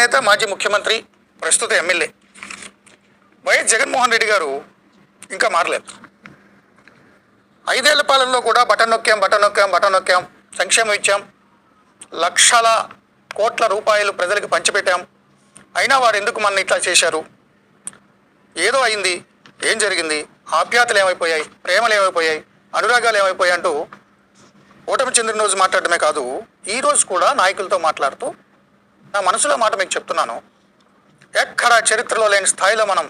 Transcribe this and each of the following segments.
అధినేత మాజీ ముఖ్యమంత్రి ప్రస్తుత ఎమ్మెల్యే వైఎస్ జగన్మోహన్ రెడ్డి గారు ఇంకా మారలేదు. ఐదేళ్ళ పాలనలో కూడా బటన్ నొక్కాం బటన్ నొక్కాం బటన్ నొక్కాం సంక్షేమం ఇచ్చాం. లక్షల కోట్ల రూపాయలు ప్రజలకు పంచిపెట్టాం. అయినా వారు ఎందుకు మన ఇట్లా చేశారు? ఏదో అయింది ఏం జరిగింది? ఆప్యాతలు ఏమైపోయాయి ప్రేమలు ఏమైపోయాయి అనురాగాలు ఏమైపోయాయి అంటూ ఓటమి చెందిన రోజు మాట్లాడటమే కాదు ఈ రోజు కూడా నాయకులతో మాట్లాడుతూ నా మనసులో మాట మీకు చెప్తున్నాను. ఎక్కడ చరిత్రలో లేని స్థాయిలో మనం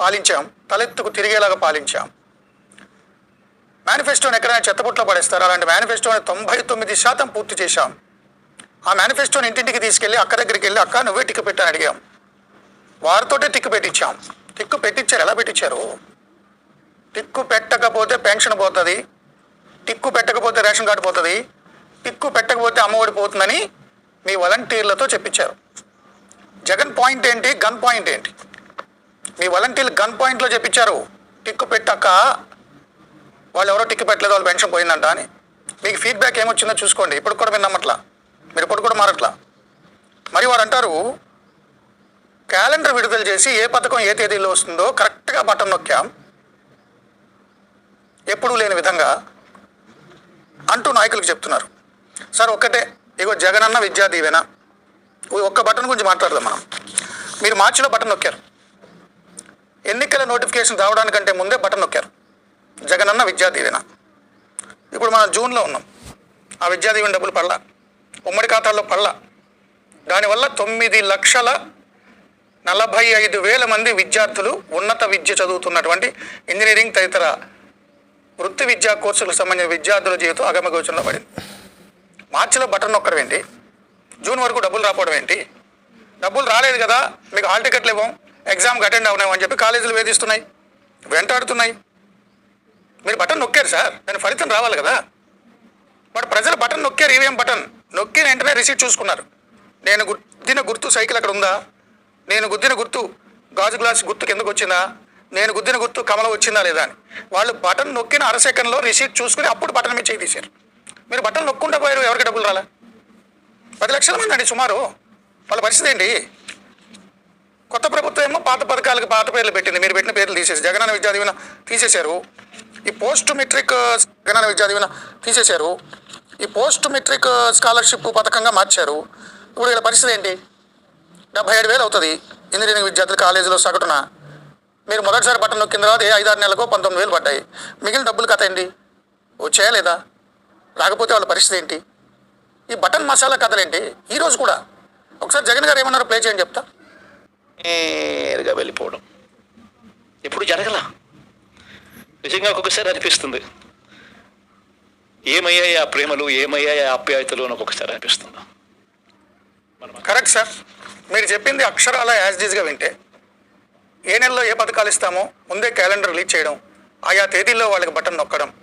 పాలించాం. తలెత్తుకు తిరిగేలాగా పాలించాం. మేనిఫెస్టోని ఎక్కడైనా చెత్తపుట్లో పడేస్తారు? అలాంటి మేనిఫెస్టోని తొంభై తొమ్మిది శాతం పూర్తి చేశాం. ఆ మేనిఫెస్టోని ఇంటింటికి తీసుకెళ్ళి అక్క దగ్గరికి వెళ్ళి అక్క నువ్వే టిక్కు పెట్టని అడిగాం. వారితోటే టిక్కు పెట్టించాం టిక్కు పెట్టించారు ఎలా పెట్టించారు టిక్కు పెట్టకపోతే పెన్షన్ పోతుంది. టిక్కు పెట్టకపోతే రేషన్ కార్డు పోతుంది. టిక్కు పెట్టకపోతే అమ్మఒడి పోతుందని మీ వాలంటీర్లతో చెప్పించారు. జగన్ పాయింట్ ఏంటి? గన్ పాయింట్ ఏంటి? మీ వాలంటీర్లు గన్ పాయింట్లో చెప్పించారు. టిక్కు పెట్టాక వాళ్ళు ఎవరో టిక్కు పెట్టలేదు వాళ్ళు పెన్షన్ పోయిందంట అని. మీకు ఫీడ్బ్యాక్ ఏమొచ్చిందో చూసుకోండి. ఇప్పుడు కూడా విన్నమట్లా మీరు ఇప్పుడు కూడా మారట్లా. మరి వారు అంటారు క్యాలెండర్ విడుదల చేసి ఏ పథకం ఏ తేదీలో వస్తుందో కరెక్ట్గా బటన్ నొక్కాం. ఎప్పుడూ లేని విధంగా అంటూ నాయకులకు చెప్తున్నారు. సార్ ఒక్కటే. ఇగో జగనన్న విద్యా దీవెన. ఒక్క బటన్ గురించి మాట్లాడదాం మనం. మీరు మార్చిలో బటన్ నొక్కారు. ఎన్నికల నోటిఫికేషన్ రావడానికంటే ముందే బటన్ నొక్కారు. జగనన్న విద్యా దీవెన. ఇప్పుడు మనం జూన్లో ఉన్నాం. ఆ విద్యా దీవెన డబ్బులు పడలా. ఉమ్మడి ఖాతాల్లో పడలా. దానివల్ల తొమ్మిది లక్షల నలభై ఐదు వేల మంది విద్యార్థులు ఉన్నత విద్య చదువుతున్నటువంటి ఇంజనీరింగ్ తదితర వృత్తి విద్యా కోర్సులకు సంబంధించిన విద్యార్థుల జీవితం అగమగోచరంలో పడింది. మార్చిలో బటన్ నొక్కడం ఏంటి? జూన్ వరకు డబ్బులు రాకపోవడం ఏంటి? డబ్బులు రాలేదు కదా మీకు హాల్ టికెట్లు ఇవ్వం ఎగ్జామ్కి అటెండ్ అవునాం అని చెప్పి కాలేజీలు వేధిస్తున్నాయి వెంటాడుతున్నాయి. మీరు బటన్ నొక్కారు సార్ దాని ఫలితం రావాలి కదా. బట్ ప్రజలు బటన్ నొక్కారు ఈవీఎం బటన్ నొక్కిన వెంటనే రిసీట్ చూసుకున్నారు. నేను గుద్దిన గుర్తు సైకిల్ అక్కడ ఉందా? నేను గుద్దిన గుర్తు గాజు గ్లాస్ గుర్తు కిందకు వచ్చిందా? నేను గుద్దిన గుర్తు కమల వచ్చిందా లేదా అని. వాళ్ళు బటన్ నొక్కిన అర సెకండ్లో రిసీట్ చూసుకుని అప్పుడు బటన్ మీద చేయి తీశారు. మీరు బట్టలు నొక్కుంటా పోయారు ఎవరికి డబ్బులు రాలా? పది లక్షల మంది అండి సుమారు. వాళ్ళ పరిస్థితి ఏంటి? కొత్త ప్రభుత్వం ఏమో పాత పథకాలకు పాత పేర్లు పెట్టింది. మీరు పెట్టిన పేర్లు తీసేసి జగనన్న విద్యా దీవెన తీసేశారు. ఈ పోస్ట్ మెట్రిక్ జగనన్న విద్యా దీవెన తీసేశారు. ఈ పోస్ట్ మెట్రిక్ స్కాలర్షిప్ పథకంగా మార్చారు. ఇప్పుడు వీళ్ళ పరిస్థితి ఏంటి? డెబ్బై ఏడు వేలు అవుతుంది. ఇంజనీరింగ్ విద్యార్థులు కాలేజీలో సగటున. మీరు మొదటిసారి బటన్ నొక్కిన తర్వాత ఏ ఐదారు నెలలకు పంతొమ్మిది వేలు పడ్డాయి. మిగిలిన డబ్బులు కథ ఏంటి? ఓ చేయలేదా రాకపోతే వాళ్ళ పరిస్థితి ఏంటి? ఈ బటన్ మసాలా కథలేంటి? ఈ రోజు కూడా. ఒకసారి జగన్ గారు ఏమన్నారో ప్లే చేయండి చెప్తా. నేరుగా వెళ్ళిపోవడం. ఎప్పుడు జరగల? నిజంగా ఒక్కొక్కసారి అనిపిస్తుంది. ఏమయ్యాయి ఆ ప్రేమలు? ఏమయ్యాయి ఆ ఆప్యాయతలు? అని ఒక్కొక్కసారి అనిపిస్తుంది. Correct sir. మీరు చెప్పింది అక్షరాల యాజ్ డీజ్గా వింటే. ఏ నెలలో ఏ పథకాలు ఇస్తామో ముందే క్యాలెండర్ రిలీజ్ చేయడం ఆయా తేదీల్లో వాళ్ళకి బటన్ నొక్కడం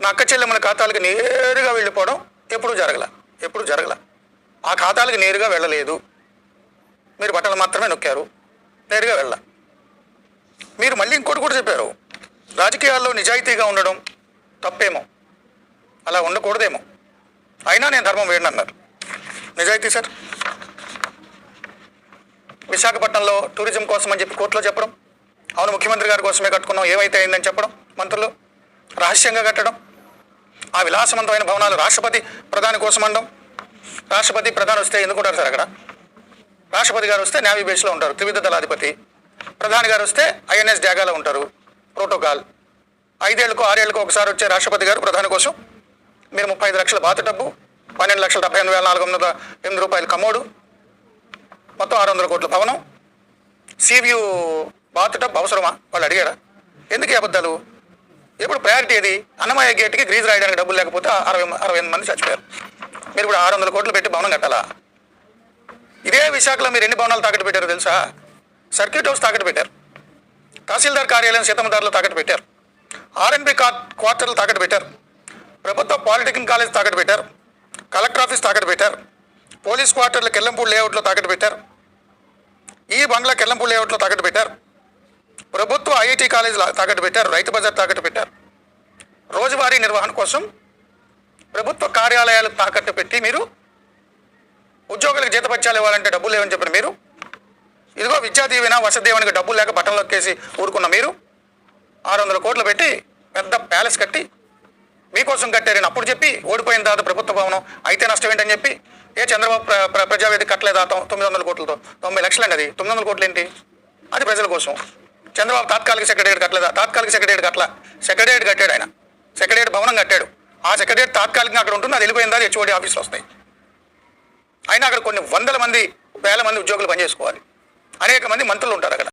నా అక్క చెల్లెమ్మల ఖాతాలకు నేరుగా వెళ్ళిపోవడం ఎప్పుడు జరగల ఎప్పుడు జరగల. ఆ ఖాతాలకు నేరుగా వెళ్ళలేదు. మీరు బట్టలు మాత్రమే నొక్కారు నేరుగా వెళ్ళ. మీరు మళ్ళీ ఇంకోటి కూడా చెప్పారు రాజకీయాల్లో నిజాయితీగా ఉండడం తప్పేమో. అలా ఉండకూడదేమో. అయినా నేను ధర్మం వేయండి అన్నారు. నిజాయితీ సార్? విశాఖపట్నంలో టూరిజం కోసం అని చెప్పి కోర్టులో చెప్పడం అవును ముఖ్యమంత్రి గారి కోసమే కట్టుకున్నాం ఏమైతే అయిందని చెప్పడం మంత్రులు రహస్యంగా కట్టడం ఆ విలాసవంతమైన భవనాలు రాష్ట్రపతి ప్రధాని కోసం అండం. రాష్ట్రపతి ప్రధాని వస్తే ఎందుకు ఉంటారు సార్ అక్కడ? రాష్ట్రపతి గారు వస్తే నేవీ బేస్లో ఉంటారు త్రివిధ దళాధిపతి. ప్రధాని గారు వస్తే ఐఎన్ఎస్ డ్యాగాలో ఉంటారు ప్రోటోకాల్ ఐదేళ్ళకు ఆరేళ్ళకు ఒకసారి వచ్చే రాష్ట్రపతి గారు ప్రధాని కోసం. మీరు ముప్పై ఐదు లక్షల బాత డబ్బు పన్నెండు లక్షల డెబ్బై ఎనిమిది వేల నాలుగు వందల ఎనిమిది రూపాయలు కమోడు మొత్తం ఆరు వందల కోట్ల భవనం సీవ్యూ బాత్ టబ్ అవసరమా? వాళ్ళు అడిగారా. ఎందుకు అబద్ధాలు? ఇప్పుడు ప్రయారిటీ ఏది? అన్నమయ్య గేట్కి గ్రీజ్ రాయడానికి డబ్బులు లేకపోతే అరవై అరవై మంది చచ్చిపోయారు. మీరు ఇప్పుడు ఆరు వందల కోట్లు పెట్టి భవనం కట్టాలా? ఇదే విశాఖలో మీరు ఎన్ని భవనాలు తాకట్టు పెట్టారు తెలుసా? సర్క్యూట్ హౌస్ తాకట్టు పెట్టారు. తహసీల్దార్ కార్యాలయం సీతమ్మదారులు తాకట్టు పెట్టారు. ఆర్ఎన్బి క్వార్టర్లు తాకట్టు పెట్టారు. ప్రభుత్వ పాలిటెక్నిక్ కాలేజ్ తాకట్టు పెట్టారు. కలెక్టర్ ఆఫీస్ తాకట్టు పెట్టారు. పోలీస్ క్వార్టర్లు కెల్లంపూడి లేఅవుట్లో తాకట్టు పెట్టారు. ఈ బంగ్లా కెల్లంపూడి లేఅవుట్లో తాకట్టు పెట్టారు. ప్రభుత్వ ఐఐటి కాలేజీలు తాకట్టు పెట్టారు రైతు బజార్ తాకట్టు పెట్టారు. రోజువారీ నిర్వహణ కోసం ప్రభుత్వ కార్యాలయాలు తాకట్టు పెట్టి మీరు ఉద్యోగులకు జీతపత్యాలు ఇవ్వాలంటే డబ్బులు లేవని చెప్పిన మీరు ఇదిగో విద్యా దీవెన వసతి డబ్బులు లేక బట్టలు నొక్కేసి ఊరుకున్న మీరు ఆరు వందల కోట్లు పెట్టి పెద్ద ప్యాలెస్ కట్టి మీకోసం కట్టారని అప్పుడు చెప్పి ఓడిపోయిన తర్వాత ప్రభుత్వ భవనం అయితే నష్టం ఏంటని చెప్పి ఏ చంద్రబాబు ప్ర ప్రజావేదిక కట్టలేదా? తొమ్మిది వందల కోట్లతో. తొంభై లక్షలండి అది. తొమ్మిది వందల కోట్లు ఏంటి? అది ప్రజల కోసం. చంద్రబాబు తాత్కాలిక సెక్రటేరియట్ కట్టలేదా? తాత్కాలిక సెక్రటేరియట్ కట్టల? సెక్రటేరియట్ కట్టాడు ఆయన. సెక్రటేరియట్ భవనం కట్టాడు. ఆ సెక్రటేరియట్ తాత్కాలికంగా అక్కడ ఉంటుంది? అది వెళ్ళిపోయిందా? హెచ్ఓడి ఆఫీసులు వస్తాయి అయినా అక్కడ కొన్ని వందల మంది వేల మంది ఉద్యోగులు పనిచేసుకోవాలి. అనేక మంది మంత్రులు ఉంటారు అక్కడ.